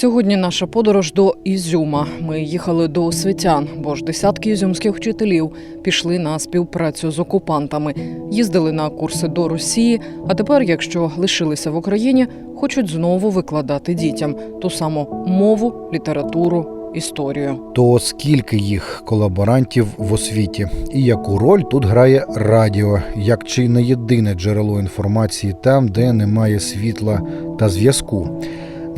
Сьогодні наша подорож до Ізюма. Ми їхали до освітян, бо ж десятки ізюмських вчителів пішли на співпрацю з окупантами, їздили на курси до Росії. А тепер, якщо лишилися в Україні, хочуть знову викладати дітям ту саму мову, літературу, історію. То скільки їх колаборантів в освіті, і яку роль тут грає радіо, як чи не єдине джерело інформації там, де немає світла та зв'язку.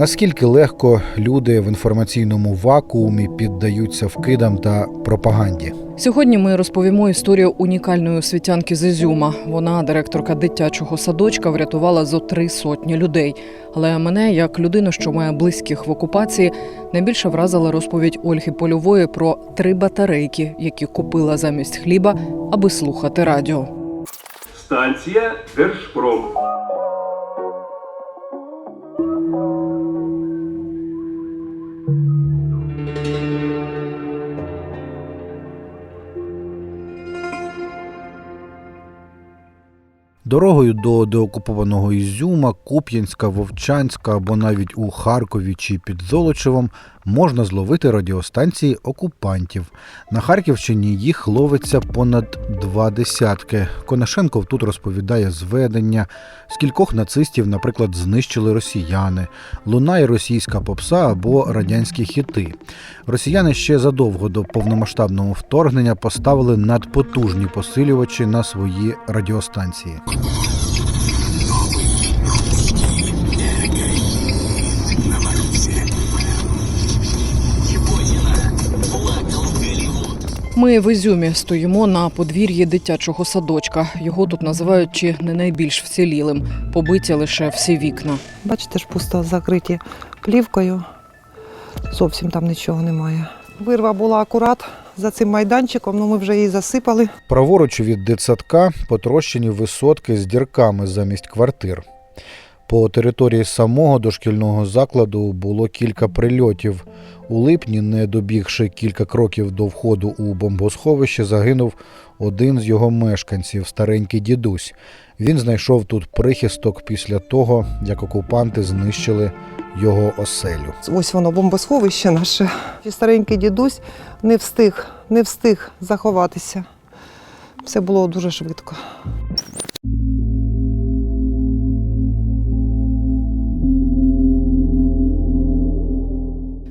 Наскільки легко люди в інформаційному вакуумі піддаються вкидам та пропаганді? Сьогодні ми розповімо історію унікальної освітянки з Ізюма. Вона, директорка дитячого садочка, врятувала зо три сотні людей. Але мене, як людину, що має близьких в окупації, найбільше вразила розповідь Ольги Польової про три батарейки, які купила замість хліба, аби слухати радіо. Станція Держпром. Дорогою до деокупованого Ізюма, Куп'янська, Вовчанська або навіть у Харкові чи під Золочевом можна зловити радіостанції окупантів. На Харківщині їх ловиться понад два десятки. Конашенков тут розповідає зведення, скількох нацистів, наприклад, знищили росіяни, лунає російська попса або радянські хіти. Росіяни ще задовго до повномасштабного вторгнення поставили надпотужні посилювачі на свої радіостанції. Ми в Ізюмі стоїмо на подвір'ї дитячого садочка. Його тут називають чи не найбільш вцілілим. Побиті лише всі вікна. Бачите ж, пусто закриті плівкою. Зовсім там нічого немає. Вирва була акурат за цим майданчиком, ну ми вже її засипали. Праворуч від дитсадка потрощені висотки з дірками замість квартир. По території самого дошкільного закладу було кілька прильотів. У липні, не добігши кілька кроків до входу у бомбосховище, загинув один з його мешканців, старенький дідусь. Він знайшов тут прихисток після того, як окупанти знищили його оселю. Ось воно бомбосховище наше. І старенький дідусь не встиг, не встиг заховатися. Все було дуже швидко.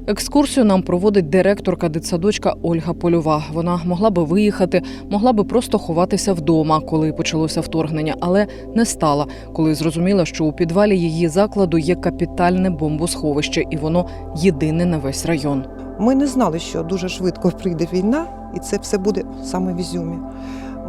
Екскурсію нам проводить директорка дитсадочка Ольга Польова. Вона могла би виїхати, могла би просто ховатися вдома, коли почалося вторгнення, але не стала, коли зрозуміла, що у підвалі її закладу є капітальне бомбосховище, і воно єдине на весь район. Ми не знали, що дуже швидко прийде війна, і це все буде саме в Ізюмі.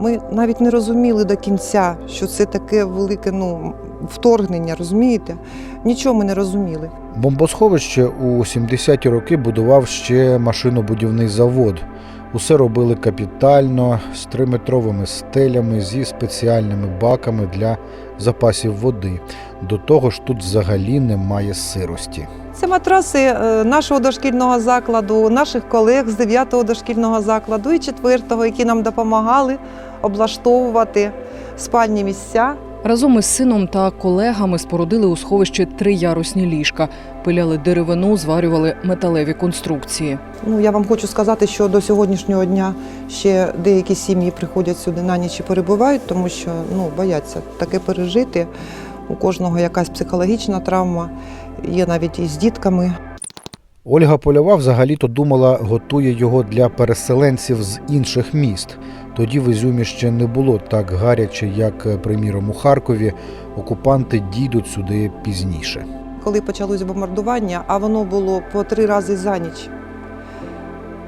Ми навіть не розуміли до кінця, що це таке велике ну, вторгнення, розумієте? Нічого ми не розуміли. Бомбосховище у 70-ті роки будував ще машинобудівний завод. Усе робили капітально, з триметровими стелями, зі спеціальними баками для запасів води. До того ж, тут взагалі немає сирості. Це матраси е, нашого дошкільного закладу, наших колег з 9-го дошкільного закладу і 4-го, які нам допомагали облаштовувати спальні місця. Разом із сином та колегами спорудили у сховищі триярусні ліжка, пиляли деревину, зварювали металеві конструкції. Ну, я вам хочу сказати, що до сьогоднішнього дня ще деякі сім'ї приходять сюди на ніч і перебувають, тому що ну, бояться таке пережити. У кожного якась психологічна травма. є навіть і з дітками. Ольга Польова взагалі-то думала, готує його для переселенців з інших міст. Тоді в Ізюмі ще не було так гаряче, як, е, приміром, у Харкові. Окупанти дійдуть сюди пізніше. Коли почалось бомбардування, а воно було по три рази за ніч.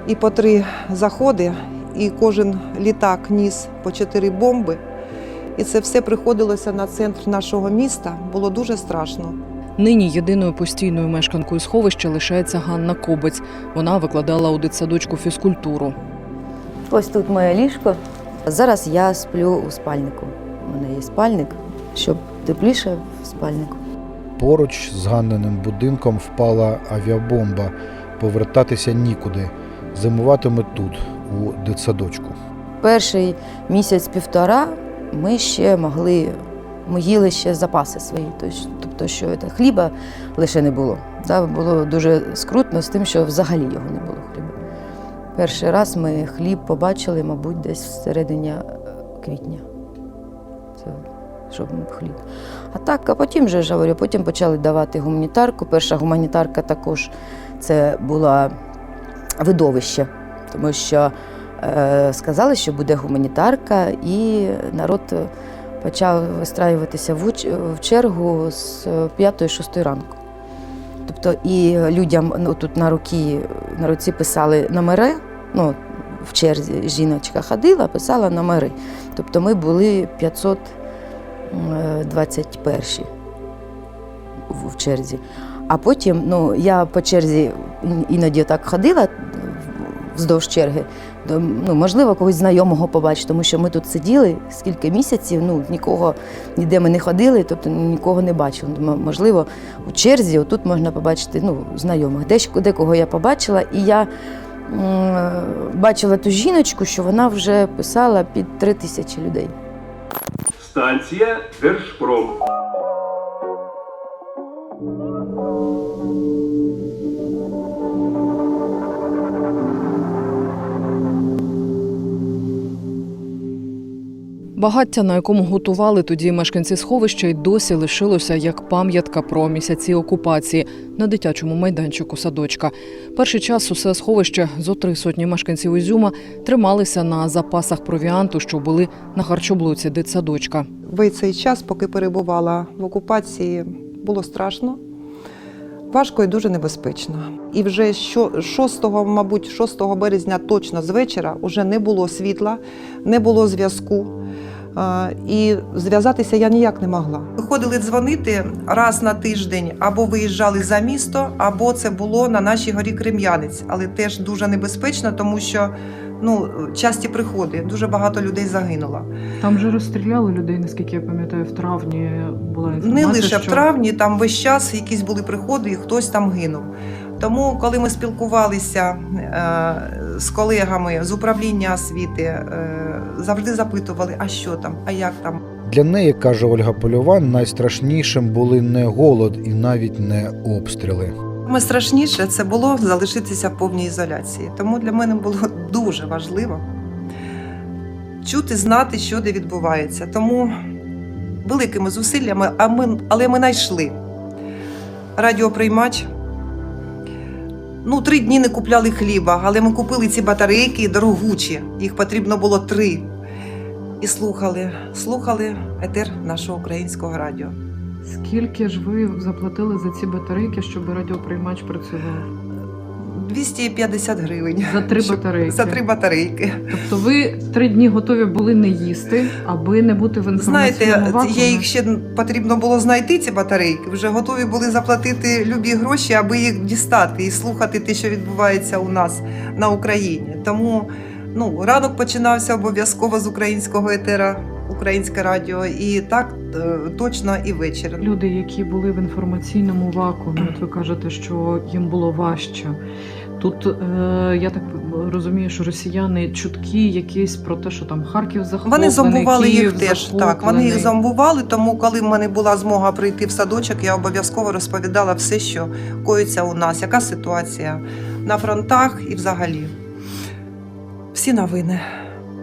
І по три заходи, і кожен літак ніс по чотири бомби. І це все приходилося на центр нашого міста. Було дуже страшно. Нині єдиною постійною мешканкою сховища лишається Ганна Кобець. Вона викладала у дитсадочку фізкультуру. Ось тут моє ліжко. Зараз я сплю у спальнику. У мене є спальник, щоб тепліше в спальнику. Поруч з Ганниним будинком впала авіабомба. Повертатися нікуди. Зимуватиме тут, у дитсадочку. Перший місяць-півтора ми ще могли, ми їли ще запаси свої. Тож- Тобто, що це, хліба лише не було. Да, було дуже скрутно з тим, що взагалі його не було хліба. Перший раз ми хліб побачили, мабуть, десь всередині е, квітня. Це щоб хліб. А так, а потім вже говорю, потім почали давати гуманітарку. Перша гуманітарка також це була видовище, тому що е, сказали, що буде гуманітарка, і народ е, почав вистраюватися в, чергу з 5-6 ранку. Тобто і людям ну, тут на руці, на руці писали номери, ну, в черзі жіночка ходила, писала номери. Тобто ми були 521 в в черзі. А потім, ну, я по черзі іноді так ходила вздовж черги. Ну, можливо, когось знайомого побачити, тому що ми тут сиділи скільки місяців, ну, нікого, ніде ми не ходили, тобто нікого не бачили. Можливо, у черзі отут можна побачити ну, знайомих. Декого я побачила, і я бачила ту жіночку, що вона вже писала під три тисячі людей. Станція Держпром. Багаття, на якому готували тоді мешканці сховища, й досі лишилося як пам'ятка про місяці окупації на дитячому майданчику садочка. Перший час усе сховище зо три сотні мешканців Ізюма трималися на запасах провіанту, що були на харчоблоці дитсадочка. Весь цей час, поки перебувала в окупації, було страшно, важко і дуже небезпечно. І вже що 6, мабуть, 6 березня точно з вечора вже не було світла, не було зв'язку. І зв'язатися я ніяк не могла. Виходили дзвонити раз на тиждень, або виїжджали за місто, або це було на нашій горі Крем'янець, але теж дуже небезпечно, тому що ну, часті приходи, дуже багато людей загинуло. Там вже розстріляли людей, наскільки я пам'ятаю, в травні була Не лише в травні, там весь час якісь були приходи, і хтось там гинув. Тому, коли ми спілкувалися е, з колегами з управління освіти, е, завжди запитували, а що там, а як там. Для неї, каже Ольга Польова, найстрашнішим були не голод і навіть не обстріли. Саме страшніше це було залишитися в повній ізоляції. Тому для мене було дуже важливо чути, знати, що де відбувається. Тому великими зусиллями, а ми, але ми знайшли радіоприймач. Ну, три дні не купляли хліба, але ми купили ці батарейки дорогучі. Їх потрібно було три. І слухали, слухали етер нашого українського радіо. Скільки ж ви заплатили за ці батарейки, щоб радіоприймач працював? 250 гривень. За три Щоб- батарейки. За три батарейки. Тобто ви три дні готові були не їсти, аби не бути в інформаційному Знаєте, вакуумі? я їх ще потрібно було знайти, ці батарейки. Вже готові були заплатити любі гроші, аби їх дістати і слухати те, що відбувається у нас на Україні. Тому ну, ранок починався обов'язково з українського етера, українське радіо, і так е, точно і вечір. Люди, які були в інформаційному вакуумі, от ви кажете, що їм було важче. Тут е, я так розумію, що росіяни чутки якісь про те, що там Харків захоплений, Вони зомбували Київ їх теж. Так, вони їх зомбували. Тому, коли в мене була змога прийти в садочок, я обов'язково розповідала все, що коїться у нас, яка ситуація на фронтах і взагалі. Всі новини.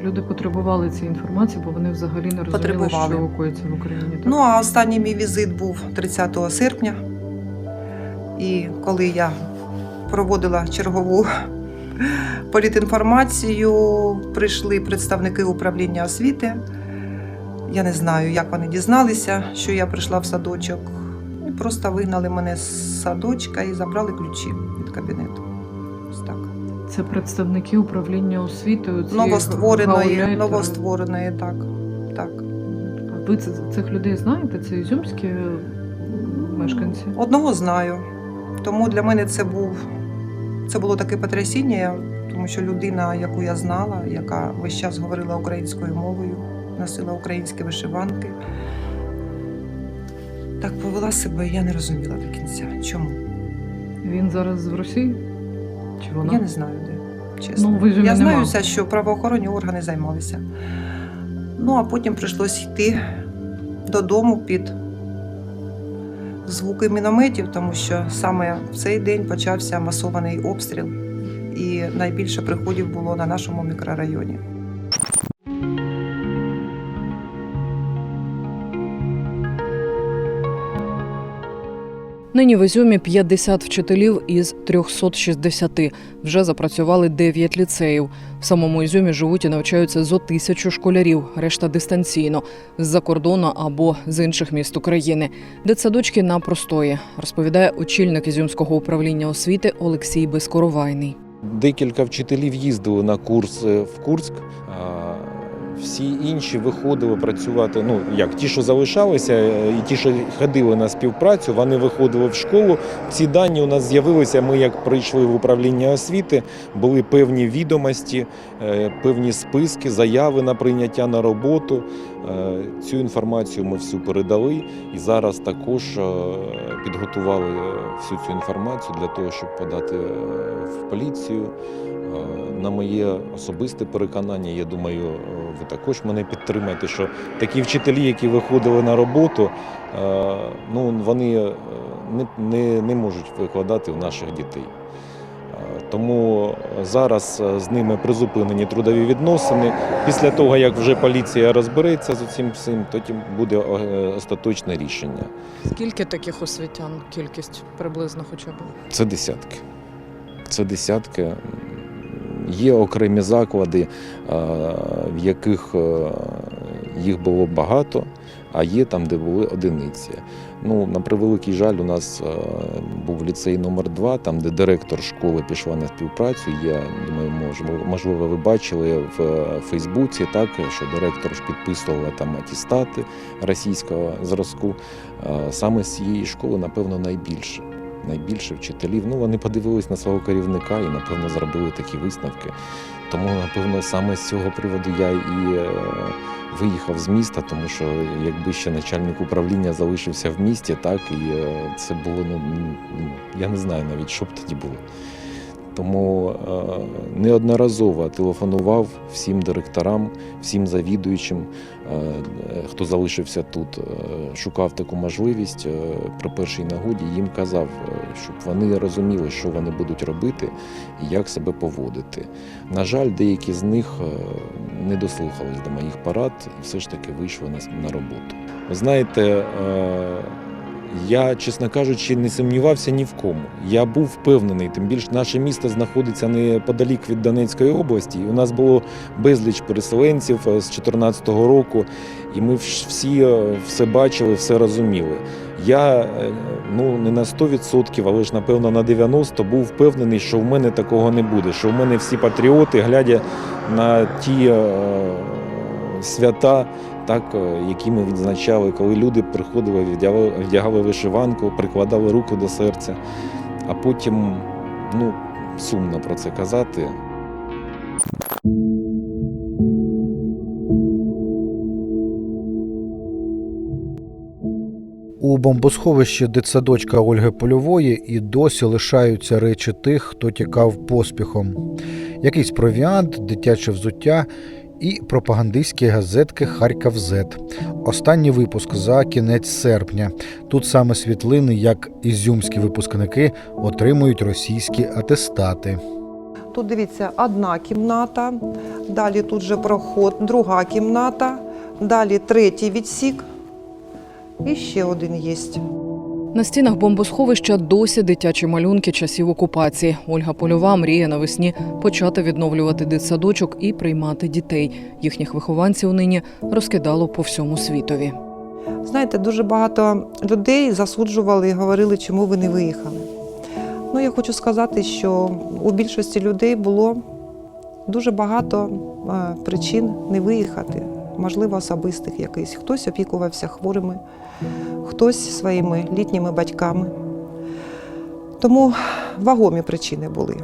Люди потребували цієї інформації, бо вони взагалі не розуміли, що коїться в Україні. Так? Ну а останній мій візит був 30 серпня. І коли я проводила чергову політінформацію, прийшли представники управління освіти. Я не знаю, як вони дізналися, що я прийшла в садочок. І просто вигнали мене з садочка і забрали ключі від кабінету. Ось так. Це представники управління освітою. Новоствореної, новоствореної, так. так. А ви це, цих людей знаєте? Це ізюмські мешканці? Одного знаю. Тому для мене це був це було таке потрясіння, тому що людина, яку я знала, яка весь час говорила українською мовою, носила українські вишиванки, так повела себе, я не розуміла до кінця. Чому? Він зараз в Росії? Чи вона? Я не знаю, де. Чесно. Ну, я нема. знаю, що правоохоронні органи займалися. Ну, а потім прийшлось йти додому під звуки мінометів, тому що саме в цей день почався масований обстріл, і найбільше приходів було на нашому мікрорайоні. Нині в Ізюмі 50 вчителів із 360. Вже запрацювали 9 ліцеїв. В самому Ізюмі живуть і навчаються зо тисячу школярів, решта дистанційно з-за кордону або з інших міст України. Дитсадочки на простої, розповідає очільник Ізюмського управління освіти Олексій Безкоровайний. Декілька вчителів їздили на курс е, в Курськ. Всі інші виходили працювати. Ну як ті, що залишалися, е, і ті, що ходили на співпрацю, вони виходили в школу. Ці дані у нас з'явилися. Ми, як прийшли в управління освіти, були певні відомості, е, певні списки, заяви на прийняття на роботу. Е, Цю інформацію ми всю передали і зараз також е, підготували всю цю інформацію для того, щоб подати е, в поліцію. На моє особисте переконання, я думаю, ви також мене підтримаєте, що такі вчителі, які виходили на роботу, ну вони не, не, не можуть викладати в наших дітей. Тому зараз е, з ними призупинені трудові відносини. Після того, як вже поліція розбереться з цим всім, тоді буде е, остаточне рішення. Скільки таких освітян? Кількість приблизно хоча б? Це десятки. Це десятки. Є окремі заклади, е, в яких їх було багато, а є там, де були одиниці. Ну, на превеликий жаль, у нас е, був ліцей номер 2 там, де директор школи пішла на співпрацю. Я думаю, можливо, ви бачили в е, Фейсбуці, так, що директор ж підписувала там атістати російського зразку. Е, Саме з цієї школи, напевно, найбільше. Найбільше вчителів. Ну, вони подивились на свого керівника і, напевно, зробили такі висновки. Тому, напевно, саме з цього приводу я і е, виїхав з міста, тому що якби ще начальник управління залишився в місті, так і е, це було ну, ну, я не знаю навіть, що б тоді було. Тому е, неодноразово телефонував всім директорам, всім завідуючим, е, хто залишився тут, е, шукав таку можливість при першій нагоді. Їм казав, щоб вони розуміли, що вони будуть робити і як себе поводити. На жаль, деякі з них не дослухались до моїх порад і все ж таки вийшли на, роботу. Ви знаєте, я, чесно кажучи, не сумнівався ні в кому. Я був впевнений, тим більше наше місто знаходиться неподалік від Донецької області. І у нас було безліч переселенців е, з 2014 року, і ми всі е, все бачили, все розуміли. Я е, ну не на 100%, але ж напевно на 90% був впевнений, що в мене такого не буде. Що в мене всі патріоти, глядя на ті свята, так, е, які ми відзначали, коли люди приходили, вдягали, вишиванку, прикладали руку до серця, а потім ну, сумно про це казати. У бомбосховищі дитсадочка Ольги Польової і досі лишаються речі тих, хто тікав поспіхом. Якийсь провіант, дитяче взуття і пропагандистські газетки Харків Зет. Останній випуск за кінець серпня. Тут саме світлини, як ізюмські випускники отримують російські атестати. Тут дивіться, одна кімната, далі тут же проход, друга кімната, далі третій відсік. І ще один є. На стінах бомбосховища досі дитячі малюнки часів окупації. Ольга Польова мріє навесні почати відновлювати дитсадочок і приймати дітей. Їхніх вихованців нині розкидало по всьому світові. Знаєте, дуже багато людей засуджували і говорили, чому ви не виїхали. Ну, я хочу сказати, що у більшості людей було дуже багато е, причин не виїхати, можливо, особистих якихось. Хтось опікувався хворими, хтось своїми літніми батьками. Тому вагомі причини були.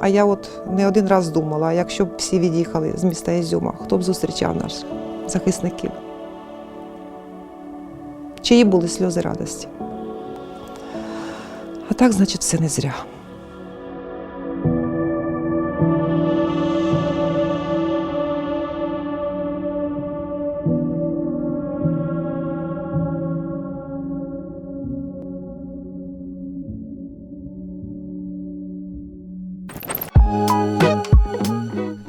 А я от не один раз думала, якщо б всі від'їхали з міста Ізюма, хто б зустрічав нас, захисників? Чиї були сльози радості? А так, значить, все не зря.